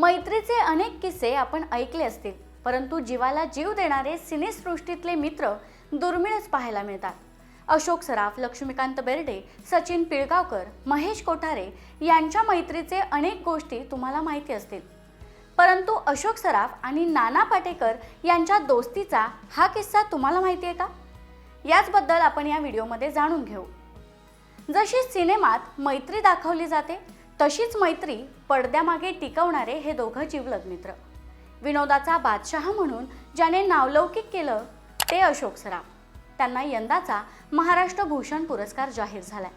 मैत्रीचे अनेक किस्से आपण ऐकले असतील परंतु जीवाला जीव देणारे सिनेसृष्टीतले मित्र दुर्मिळच पाहायला मिळतात. अशोक सराफ लक्ष्मीकांत बेर्डे सचिन पिळगावकर महेश कोठारे यांच्या मैत्रीचे अनेक गोष्टी तुम्हाला माहिती असतील. परंतु अशोक सराफ आणि नाना पाटेकर यांच्या दोस्तीचा हा किस्सा तुम्हाला माहिती आहे का? याचबद्दल आपण या व्हिडिओमध्ये जाणून घेऊ. जशी सिनेमात मैत्री दाखवली जाते तशीच मैत्री पडद्यामागे टिकवणारे हे दोघं जीवलग मित्र विनोदाचा बादशहा म्हणून ज्याने नावलौकिक केलं ते अशोक सराफ. त्यांना यंदाचा महाराष्ट्र भूषण पुरस्कार जाहीर झालाय.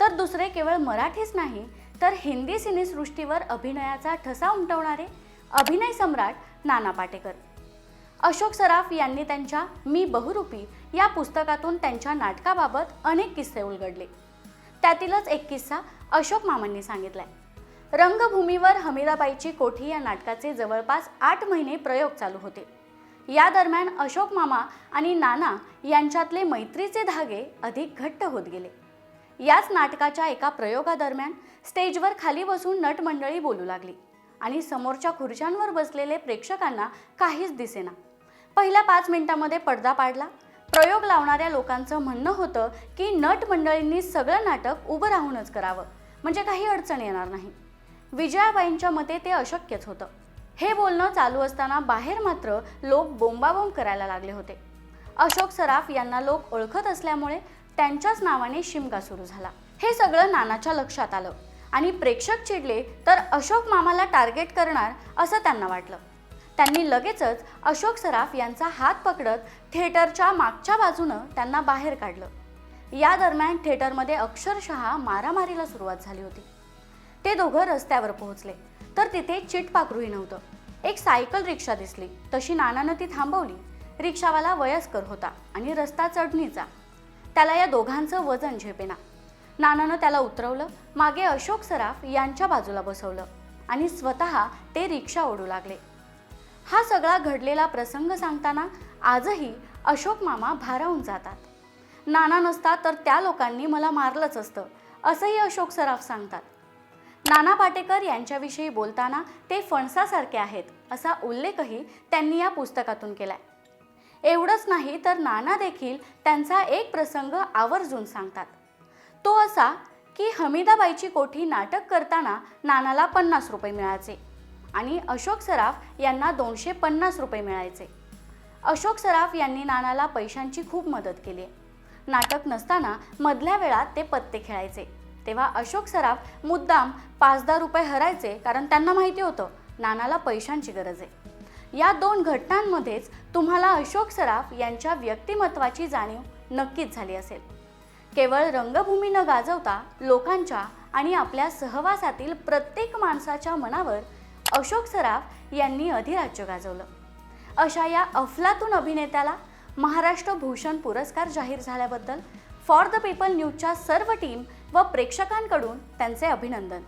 तर दुसरे केवळ मराठीच नाही तर हिंदी सिनेसृष्टीवर अभिनयाचा ठसा उमटवणारे अभिनय सम्राट नाना पाटेकर. अशोक सराफ यांनी त्यांच्या मी बहुरूपी या पुस्तकातून त्यांच्या नाटकाबाबत अनेक किस्से उलगडले. त्यातीलच एक किस्सा अशोक मामांनी सांगितलाय. रंगभूमीवर हमीदाबाईची कोठी या नाटकाचे जवळपास आठ महिने प्रयोग चालू होते. या दरम्यान अशोक मामा आणि नाना यांच्यातले मैत्रीचे धागे अधिक घट्ट होत गेले. याच नाटकाच्या एका प्रयोगादरम्यान स्टेजवर खाली बसून नटमंडळी बोलू लागली आणि समोरच्या खुर्च्यांवर बसलेले प्रेक्षकांना काहीच दिसेना. पहिल्या पाच मिनिटांमध्ये पडदा पाडला प्रयोग लावणाऱ्या लोकांचं म्हणणं होतं की नट मंडळींनी सगळं नाटक उभं राहूनच करावं. म्हणजे काही अडचण येणार नाही. विजयाबाईंच्या मते ते अशक्यच होतं. हे बोलणं चालू असताना बाहेर मात्र लोक बोंबाबोंब करायला लागले होते. अशोक सराफ यांना लोक ओळखत असल्यामुळे त्यांच्याच नावाने शिमगा सुरू झाला. हे सगळं नानाच्या लक्षात आलं. आणि प्रेक्षक चिडले तर अशोक मामाला टार्गेट करणार? असं त्यांना वाटलं. त्यांनी लगेचच अशोक सराफ यांचा हात पकडत थिएटरच्या मागच्या बाजूनं त्यांना बाहेर काढलं. या दरम्यान थिएटरमध्ये अक्षरशः मारामारीला सुरुवात झाली होती. ते दोघं रस्त्यावर पोहोचले. तर तिथे चिटपाकरूही नव्हतं. एक सायकल रिक्षा दिसली. तशी नानानं ती थांबवली. रिक्षावाला वयस्कर होता आणि रस्ता चढणीचा. त्याला या दोघांचं वजन झेपेना. नानानं त्याला उतरवलं मागे अशोक सराफ यांच्या बाजूला बसवलं आणि स्वतः ते रिक्षा ओढू लागले. हा सगळा घडलेला प्रसंग सांगताना आजही अशोक मामा भारावून जातात. नाना नसता तर त्या लोकांनी मला मारलंच असतं असंही अशोक सराफ सांगतात. नाना पाटेकर यांच्याविषयी बोलताना ते फणसासारखे आहेत असा उल्लेखही त्यांनी या पुस्तकातून केलाय. एवढंच नाही तर नाना देखील त्यांचा एक प्रसंग आवर्जून सांगतात. तो असा की हमीदाबाईची कोठी नाटक करताना नानाला पन्नास रुपये मिळायचे. आणि अशोक सराफ यांना दोनशे पन्नास रुपये मिळायचे. अशोक सराफ यांनी नानाला पैशांची खूप मदत केली. नाटक नसताना मधल्या वेळात ते पत्ते खेळायचे. तेव्हा अशोक सराफ मुद्दाम पाच दहा रुपये हरायचे कारण त्यांना माहिती होतं नानाला पैशांची गरज आहे. या दोन घटनांमध्येच तुम्हाला अशोक सराफ यांच्या व्यक्तिमत्वाची जाणीव नक्कीच झाली असेल. केवळ रंगभूमी न गाजवता लोकांच्या आणि आपल्या सहवासातील प्रत्येक माणसाच्या मनावर अशोक सराफ यांनी अधिराज्य गाजवलं. अशा या अफलातून अभिनेत्याला महाराष्ट्र भूषण पुरस्कार जाहीर झाल्याबद्दल फॉर द पीपल न्यूजच्या सर्व टीम व प्रेक्षकांकडून त्यांचे अभिनंदन.